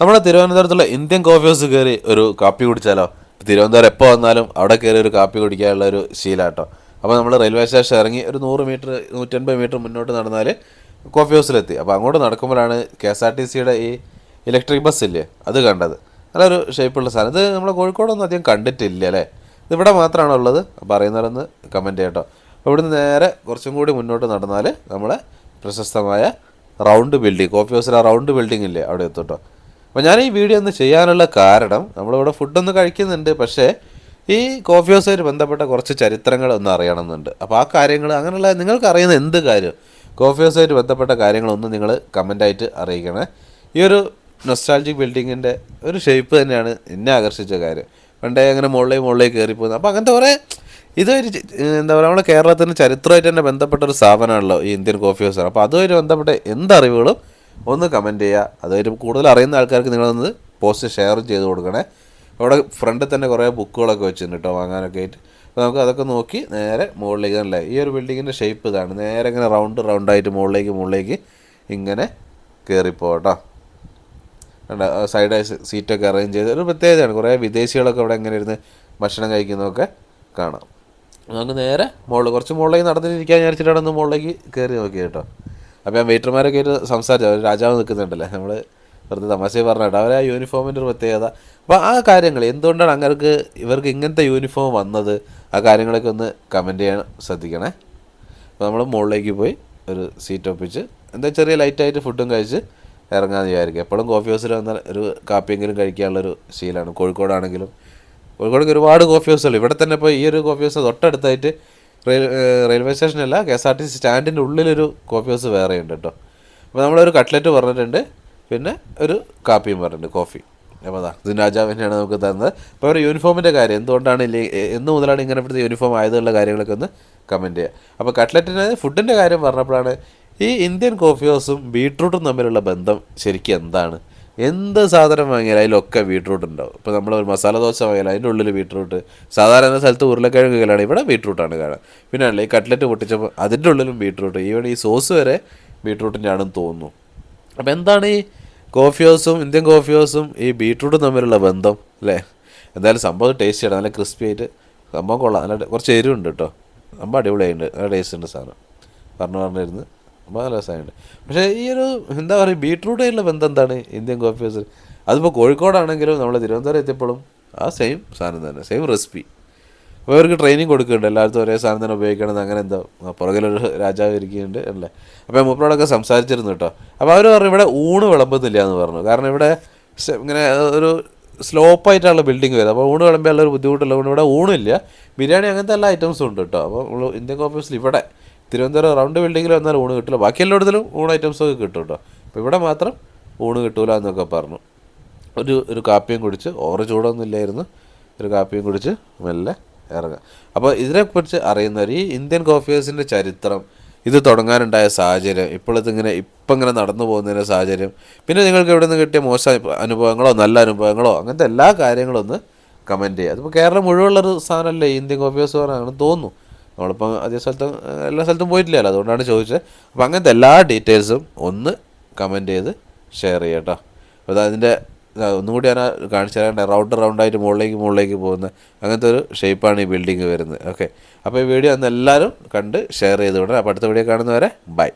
നമ്മുടെ തിരുവനന്തപുരത്തുള്ള Indian coffee house കയറി ഒരു കാപ്പി കുടിച്ചാലോ? തിരുവനന്തപുരം എപ്പോൾ വന്നാലും അവിടെ കയറി ഒരു കാപ്പി കുടിക്കാനുള്ള ഒരു ശീലാട്ടോ. അപ്പോൾ നമ്മൾ റെയിൽവേ സ്റ്റേഷൻ ഇറങ്ങി ഒരു നൂറ് മീറ്റർ നൂറ്റൻപത് മീറ്റർ മുന്നോട്ട് നടന്നാൽ കോഫി ഹൗസിലെത്തി അപ്പോൾ അങ്ങോട്ട് നടക്കുമ്പോഴാണ് കെ എസ് ആർ ടി സിയുടെ ഈ ഇലക്ട്രിക് ബസ് ഇല്ലേ അത് കണ്ടത്. നല്ലൊരു ഷേപ്പുള്ള സാധനം. ഇത് നമ്മൾ കോഴിക്കോടൊന്നും അധികം കണ്ടിട്ടില്ല അല്ലേ? ഇത് ഇവിടെ മാത്രമാണോ ഉള്ളത് അപ്പോൾ അറിയുന്നവരൊന്ന് കമന്റ് ചെയ്യട്ടോ. അപ്പോൾ ഇവിടുന്ന് നേരെ കുറച്ചും കൂടി മുന്നോട്ട് നടന്നാൽ നമ്മളെ പ്രശസ്തമായ റൗണ്ട് ബിൽഡിംഗ് കോഫി ഹൗസിലെ റൗണ്ട് ബിൽഡിംഗ് ഇല്ലേ അവിടെ എത്തുട്ടോ. അപ്പോൾ ഞാൻ ഈ വീഡിയോ ഒന്ന് ചെയ്യാനുള്ള കാരണം നമ്മളിവിടെ ഫുഡൊന്ന് കഴിക്കുന്നുണ്ട് പക്ഷേ ഈ കോഫി ഹൗസുമായിട്ട് ബന്ധപ്പെട്ട കുറച്ച് ചരിത്രങ്ങൾ ഒന്ന് അറിയണമെന്നുണ്ട്. അപ്പോൾ ആ കാര്യങ്ങൾ അങ്ങനെയുള്ള നിങ്ങൾക്ക് അറിയുന്ന എന്ത് കാര്യം? കോഫി ഹൗസുമായിട്ട് ബന്ധപ്പെട്ട കാര്യങ്ങളൊന്നും നിങ്ങൾ കമന്റായിട്ട് അറിയിക്കണേ. ഈ ഒരു നൊസ്റ്റാൾജിക് ബിൽഡിങ്ങിന്റെ ഒരു ഷേപ്പ് തന്നെയാണ് എന്നെ ആകർഷിച്ച കാര്യം. പണ്ടേ അങ്ങനെ മുകളിലേക്ക് മുകളിലേക്ക് കയറി പോകുന്നത് അപ്പോൾ അങ്ങനത്തെ കുറേ ഇതൊരു എന്താ പറയുക നമ്മുടെ കേരളത്തിന്റെ ചരിത്രമായിട്ട് തന്നെ ബന്ധപ്പെട്ട ഒരു സ്ഥാപനമാണല്ലോ ഈ ഇന്ത്യൻ കോഫി ഹൗസ് അപ്പോൾ അതുമായിട്ട് ബന്ധപ്പെട്ട എന്തറിവുകളും ഒന്ന് കമന്റ് ചെയ്യുക. അതായത് കൂടുതൽ അറിയുന്ന ആൾക്കാർക്ക് നിങ്ങളൊന്ന് പോസ്റ്റ് ഷെയർ ചെയ്ത് കൊടുക്കണേ. അവിടെ ഫ്രണ്ടിൽ തന്നെ കുറേ ബുക്കുകളൊക്കെ വെച്ചിട്ടുണ്ട് കേട്ടോ വാങ്ങാനൊക്കെ ആയിട്ട്. അപ്പോൾ നമുക്ക് അതൊക്കെ നോക്കി നേരെ മുകളിലേക്ക് അല്ലേ ഈ ഒരു ബിൽഡിങ്ങിന്റെ ഷേപ്പ് ഇതാണ്. നേരെ ഇങ്ങനെ റൗണ്ട് റൗണ്ടായിട്ട് മുകളിലേക്ക് മുകളിലേക്ക് ഇങ്ങനെ കയറിപ്പോട്ടോ സൈഡ് സീറ്റൊക്കെ അറേഞ്ച് ചെയ്ത് ഒരു പ്രത്യേകതയാണ്. കുറേ വിദേശികളൊക്കെ അവിടെ ഇങ്ങനെ ഇരുന്ന് ഭക്ഷണം കഴിക്കുന്നതൊക്കെ കാണാം. നമുക്ക് നേരെ മുകളിൽ കുറച്ച് മുകളിലേക്ക് നടന്നിരിക്കാൻ വിചാരിച്ചിട്ടാണ് ഒന്ന് മുകളിലേക്ക് കയറി നോക്കി കേട്ടോ അപ്പോൾ ഞാൻ വെയിറ്റർമാരൊക്കെ ആയിട്ട് സംസാരിച്ചു. അവർ രാജാവ് നിൽക്കുന്നുണ്ടല്ലേ. നമ്മൾ വെറുതെ തമാശ പറഞ്ഞിട്ട് അവരെ ആ യൂണിഫോമിന്റെ ഒരു പ്രത്യേകത. അപ്പോൾ ആ കാര്യങ്ങൾ എന്തുകൊണ്ടാണ് അങ്ങനെ ഇവർക്ക് ഇങ്ങനത്തെ യൂണിഫോം വന്നത്? ആ കാര്യങ്ങളൊക്കെ ഒന്ന് കമന്റ് ചെയ്യാൻ ശ്രദ്ധിക്കണേ. അപ്പോൾ നമ്മൾ മുകളിലേക്ക് പോയി ഒരു സീറ്റ് ഒപ്പിച്ച് എന്താ ചെറിയ ലൈറ്റായിട്ട് ഫുഡും കഴിച്ച് ഇറങ്ങാമെന്ന് വിചാരിക്കുക. എപ്പോഴും കോഫി ഹൗസിൽ വന്നാൽ ഒരു കാപ്പിയെങ്കിലും കഴിക്കാനുള്ളൊരു ശീലമാണ്. കോഴിക്കോടാണെങ്കിലും കോഴിക്കോടൊക്കെ ഒരുപാട് കോഫി ഹൗസുകൾ ഇവിടെ തന്നെ ഇപ്പോൾ ഈ ഒരു കോഫി ഹൗസ് തൊട്ടടുത്തായിട്ട് rail railway സ്റ്റേഷനല്ല K S R T C സ്റ്റാൻഡിന്റെ ഉള്ളിലൊരു കോഫി ഹൗസ് വേറെ ഉണ്ട് കേട്ടോ. അപ്പോൾ നമ്മളൊരു കട്ട്ലറ്റ് പറഞ്ഞിട്ടുണ്ട് പിന്നെ ഒരു കാപ്പിയും പറഞ്ഞിട്ടുണ്ട് കോഫി അപ്പോൾ അതാ തന്നെയാണ് നമുക്ക് തന്നത്. അപ്പോൾ അവരുടെ യൂണിഫോമിന്റെ കാര്യം എന്തുകൊണ്ടാണ് ഇല്ലേ എന്ന് മുതലാണ് ഇങ്ങനെ ഇവിടുത്തെ യൂണിഫോം ആയതുള്ള കാര്യങ്ങളൊക്കെ ഒന്ന് കമന്റ് ചെയ്യുക അപ്പോൾ കട്ട്ലറ്റിന് ഫുഡിന്റെ കാര്യം പറഞ്ഞപ്പോഴാണ് ഈ ഇന്ത്യൻ കോഫി ഹൗസും ബീട്രൂട്ടും തമ്മിലുള്ള ബന്ധം ശരിക്കും എന്താണ്? എന്ത് സാധനം വാങ്ങിയാലും അതിലൊക്കെ ബീട്രൂട്ട് ഉണ്ടാവും. ഇപ്പോൾ നമ്മൾ ഒരു മസാല ദോശ വാങ്ങിയാലും അതിന്റെ ഉള്ളിൽ ബീട്രൂട്ട് സാധാരണ സ്ഥലത്ത് ഉരുളക്കിഴങ്ങ് കയ്യിലാണ് ഇവിടെ ബീട്രൂട്ടാണ് കാണാൻ. പിന്നെ അല്ലേ ഈ കട്ട്ലറ്റ് പൊട്ടിച്ചപ്പോൾ അതിന്റെ ഉള്ളിലും ബീട്രൂട്ട് ഈവൻ ഈ സോസ് വരെ ബീട്രൂട്ടിന്റെ ആണെന്ന് തോന്നുന്നു. അപ്പോൾ എന്താണ് ഈ കോഫി ഹൗസും ഇന്ത്യൻ കോഫി ഹൗസും ഈ ബീട്രൂട്ടും തമ്മിലുള്ള ബന്ധം? അല്ലേ? എന്തായാലും സംഭവം ടേസ്റ്റ് ചെയ്യണം. നല്ല ക്രിസ്പി ആയിട്ട് സംഭവം കൊള്ളാം. നല്ല കുറച്ച് എരിവുണ്ട് കേട്ടോ. സംഭവം അടിപൊളിയായിട്ടുണ്ട്. നല്ല ടേസ്റ്റ് ഉണ്ട് സാധനം. പറഞ്ഞു പറഞ്ഞിരുന്ന്. സംഭവം നല്ല രസമായിട്ടുണ്ട്. പക്ഷേ ഈ ഒരു എന്താ പറയുക ബീട്രൂട്ടായിട്ടുള്ള ബന്ധം എന്താണ് ഇന്ത്യൻ കോഫി ഹൗസിൽ അതിപ്പോൾ കോഴിക്കോടാണെങ്കിലും നമ്മൾ തിരുവനന്തപുരം എത്തിയപ്പോഴും ആ സെയിം സാധനം തന്നെ സെയിം റെസിപ്പി അപ്പോൾ അവർക്ക് ട്രെയിനിങ് കൊടുക്കുന്നുണ്ട്. എല്ലായിടത്തും ഒരേ സാധനം തന്നെ ഉപയോഗിക്കണമെന്ന് അങ്ങനെ എന്തോ പുറകിലൊരു രാജാവ് ഇരിക്കുന്നുണ്ട് അല്ലേ? അപ്പോൾ മുപ്പിനോടൊക്കെ സംസാരിച്ചിരുന്നു കേട്ടോ. അപ്പോൾ അവർ പറഞ്ഞു ഇവിടെ ഊണ് വിളമ്പുന്നില്ല എന്ന് പറഞ്ഞു. കാരണം ഇവിടെ ഇങ്ങനെ ഒരു സ്ലോപ്പായിട്ടുള്ള ബിൽഡിംഗ് വരും അപ്പോൾ ഊണ് വിളമ്പിയുള്ള ഒരു ബുദ്ധിമുട്ടുള്ളതുകൊണ്ട് ഇവിടെ ഊണില്ല. ബിരിയാണി അങ്ങനത്തെ എല്ലാ ഐറ്റംസും ഉണ്ട് കേട്ടോ. അപ്പോൾ ഇന്ത്യൻ കോഫീസിൽ ഇവിടെ തിരുവനന്തപുരം റൗണ്ട് ബിൽഡിങ്ങിൽ വന്നാൽ ഊണ് കിട്ടില്ല ബാക്കി എല്ലായിടത്തിലും ഊണ് ഐറ്റംസൊക്കെ കിട്ടും കേട്ടോ. അപ്പോൾ ഇവിടെ മാത്രം ഊണ് കിട്ടൂല എന്നൊക്കെ പറഞ്ഞു. ഒരു ഒരു കാപ്പിയും കുടിച്ച് ഓറ് ചൂടൊന്നും ഇല്ലായിരുന്നു. ഒരു കാപ്പിയും കുടിച്ച് മെല്ലെ ഇറങ്ങുക അപ്പോൾ ഇതിനെക്കുറിച്ച് അറിയുന്നവർ ഈ ഇന്ത്യൻ കോഫി ഹൗസിന്റെ ചരിത്രം ഇത് തുടങ്ങാനുണ്ടായ സാഹചര്യം ഇപ്പോഴത്തെ ഇങ്ങനെ ഇപ്പം ഇങ്ങനെ നടന്നു പോകുന്നതിന്റെ സാഹചര്യം പിന്നെ നിങ്ങൾക്ക് ഇവിടെ നിന്ന് കിട്ടിയ മോശ അനുഭവങ്ങളോ നല്ല അനുഭവങ്ങളോ അങ്ങനത്തെ എല്ലാ കാര്യങ്ങളും ഒന്ന് കമന്റ് ചെയ്യുക. അതിപ്പോൾ കേരളം മുഴുവനുള്ളൊരു സാധനമല്ലേ ഈ ഇന്ത്യൻ കോഫിയേഴ്സ് ഹൗസ് തോന്നുന്നു. നമ്മളിപ്പം അതേ സ്ഥലത്തും എല്ലാ സ്ഥലത്തും പോയിട്ടില്ലല്ലോ അതുകൊണ്ടാണ് ചോദിച്ചത്. അപ്പോൾ അങ്ങനത്തെ എല്ലാ ഡീറ്റെയിൽസും ഒന്ന് കമന്റ് ചെയ്ത് ഷെയർ ചെയ്യാം കേട്ടോ. അപ്പോൾ അതിന്റെ ഒന്നുകൂടി ഞാൻ കാണിച്ചു തരാണ്ട് റൗണ്ട് റൗണ്ടായിട്ട് മുകളിലേക്ക് മുകളിലേക്ക് പോകുന്ന അങ്ങനത്തെ ഒരു ഷേപ്പാണ് ഈ ബിൽഡിങ് വരുന്നത്. ഓക്കെ. അപ്പോൾ ഈ വീഡിയോ അന്ന് എല്ലാവരും കണ്ട് ഷെയർ ചെയ്ത് വിടണം. അപ്പോൾ അടുത്ത വീഡിയോ കാണുന്നവരെ ബൈ.